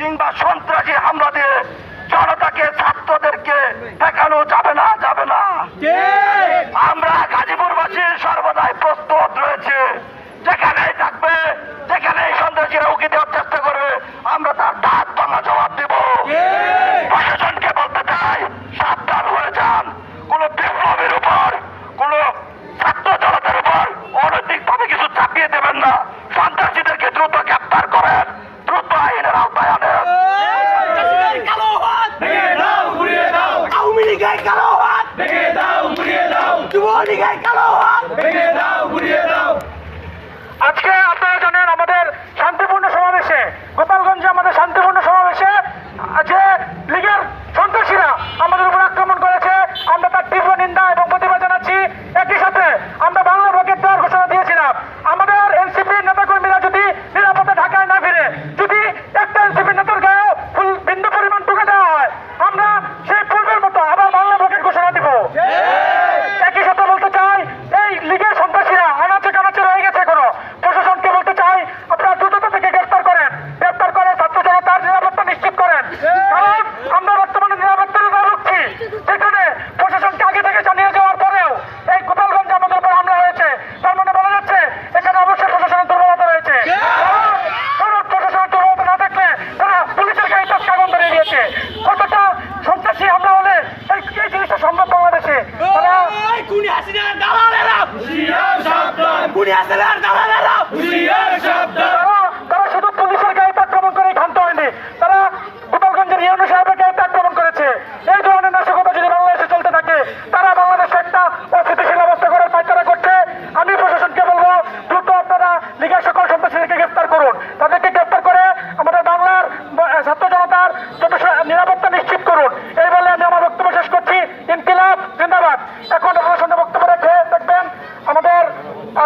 কিংবা সন্ত্রাসী হামলা দিয়ে জনতাকে ছাত্রদেরকে ঠেকানো যাবে না যাবে না। আমরা গাজীপুর বাসী সর্বদাই প্রস্তুত রয়েছে। যেখানেই থাকবে যেখানেই সন্ত্রাসীরা উকি দেওয়ার চেষ্টা করবে আমরা তার দাঁত ভাঙা জবাব দেব। প্রশাসনকে বলতে চাই সাবধান হয়ে যান। কোন বিপ্লবের উপর কোন ছাত্র জনতার উপর অনৈতিকভাবে কিছু চাপিয়ে দেবেন না। সন্ত্রাসীদেরকে দ্রুত গ্রেপ্তার করেন। 奥利给干 Unión Estelar, ¡no, no, no!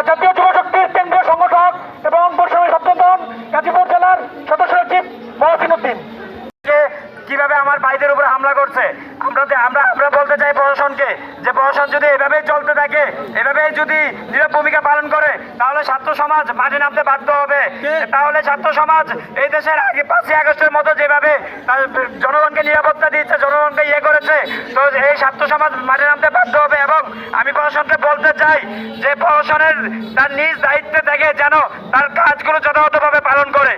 জাতীয় যুব শক্তির কেন্দ্রীয় সংগঠক এবং বৈষম্য সপ্তম গাজীপুর জেলার সদস্য সচিব মহসিন উদ্দিন। কীভাবে আমার ভাইদের উপর হামলা করছে আমরা আমরা আমরা বলতে চাই প্রশাসনকে যে প্রশাসন যদি এভাবেই চলতে থাকে এভাবেই যদি নীরব ভূমিকা পালন করে তাহলে ছাত্র সমাজ মাঠে নামতে বাধ্য হবে। তাহলে ছাত্র সমাজ এই দেশের আগে পাঁচই আগস্টের মতো যেভাবে জনগণকে নিরাপত্তা দিচ্ছে জনগণকে ইয়ে করেছে তো এই ছাত্র সমাজ মাঠে সাথে বলতে চাই যে প্রশাসনের তার নিজ দায়িত্বে থেকে যেন তার কাজগুলো যথাযথভাবে পালন করে।